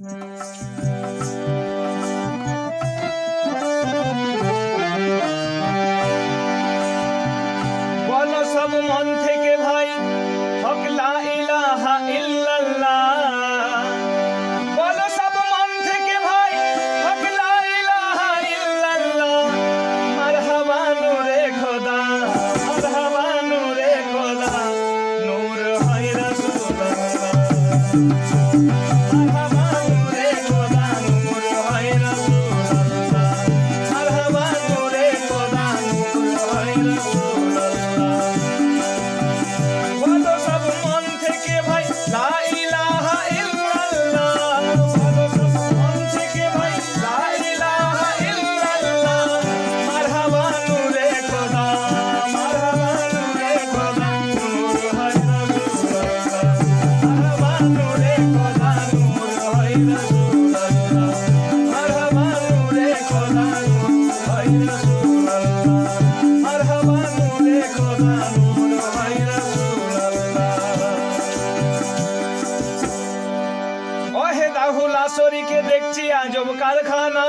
Música কারখানা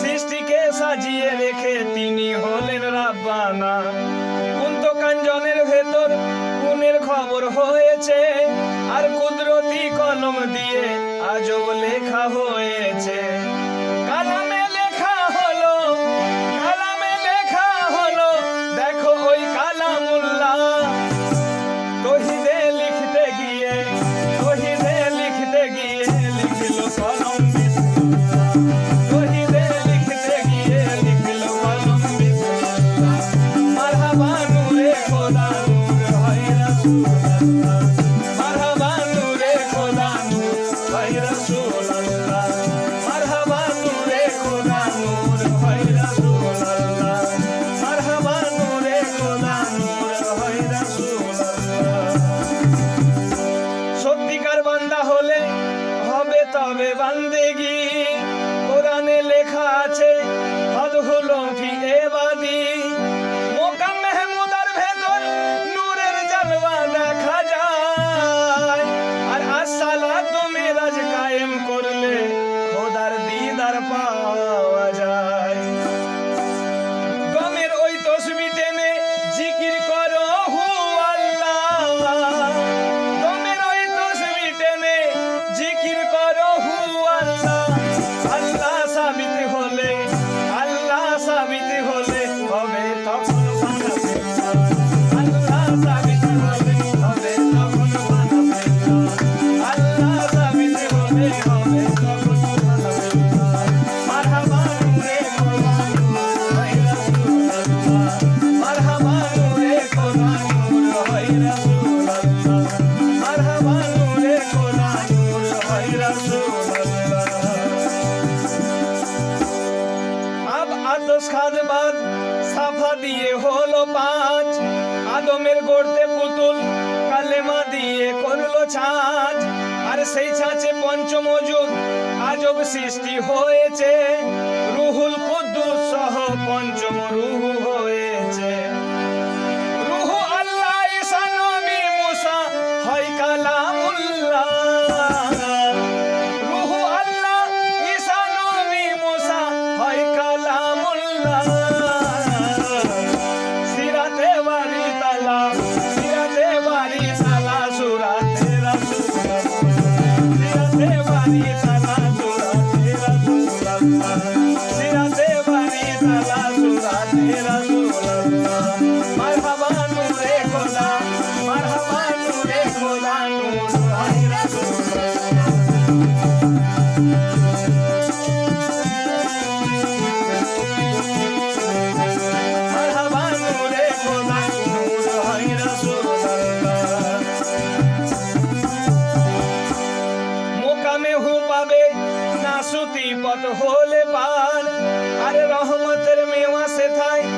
সৃষ্টিকে সাজিয়ে রেখে তিনি হলেন রাব্বানা। কুন্ত কাঞ্জনের ভেতর কুনের খবর হয়েছে, আর কুদরতি কলম দিয়ে আজব লেখা হয়েছে। তবে বান্দেগি কোরআনে লেখা আছে হদ হলো ফিরে বাদী। দিয়ে হলো পাঁচ। আদমের গড়তে পুতুল, কালেমা দিয়ে করল ছাঁচ। আর সেই ছাঁচে পঞ্চম যুগ আজব সৃষ্টি হয়েছে। রুহুল কুদ্দুস সহ পঞ্চম রুহুল পথ হলে পার। আরে রহমতের মেওয়া সে থায়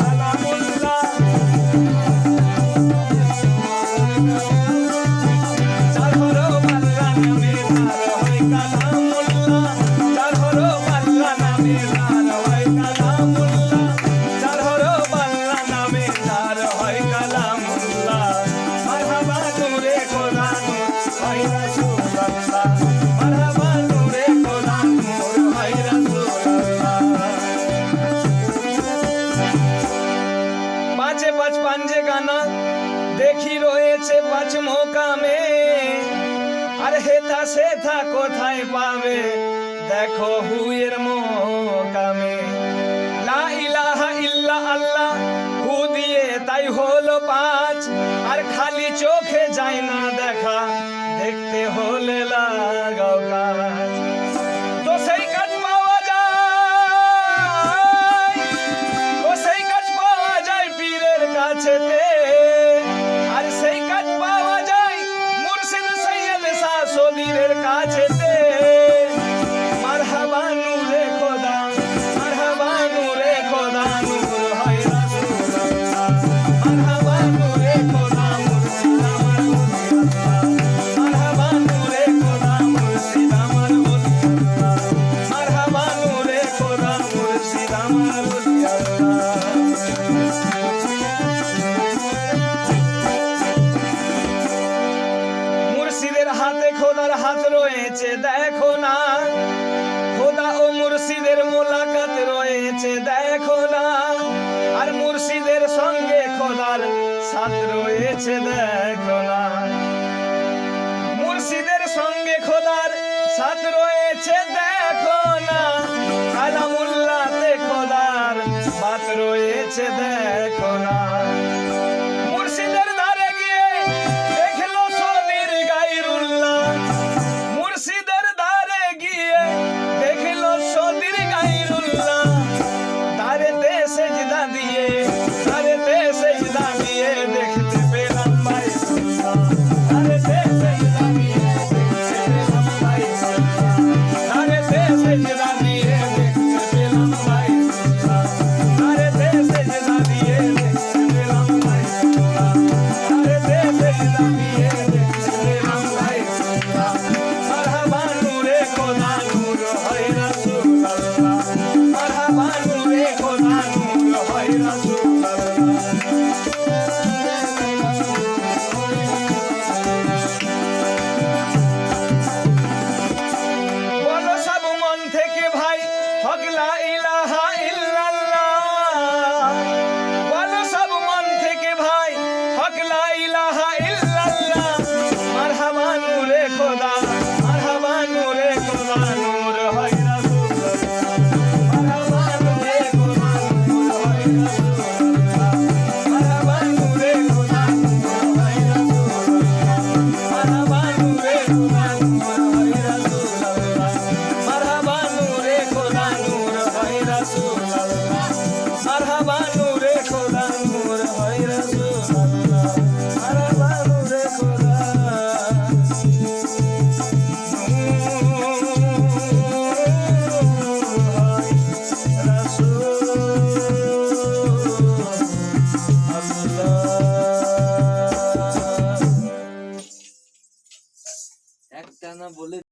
পাঁচ পাঞ্জে গানা দেখি রয়েছে পাঁচ মোকামে আর হেথা সেথা কোথায় পাবে দেখো হুয়ের মোকামে লা ইলাহা ইল্লা আল্লাহ হু দিয়ে তাই হলো পাঁচ আর খালি চোখে যায় না দেখা দেখতে হলে লাগাও কাজ না। খোদা ও মুর্শিদের মোলাকাত রয়েছে, দেখো না। আর মুর্শিদের সঙ্গে খোদার সাথ রয়েছে, দেখো না। মুর্শিদের সঙ্গে খোদার সাথ রয়েছে দেখ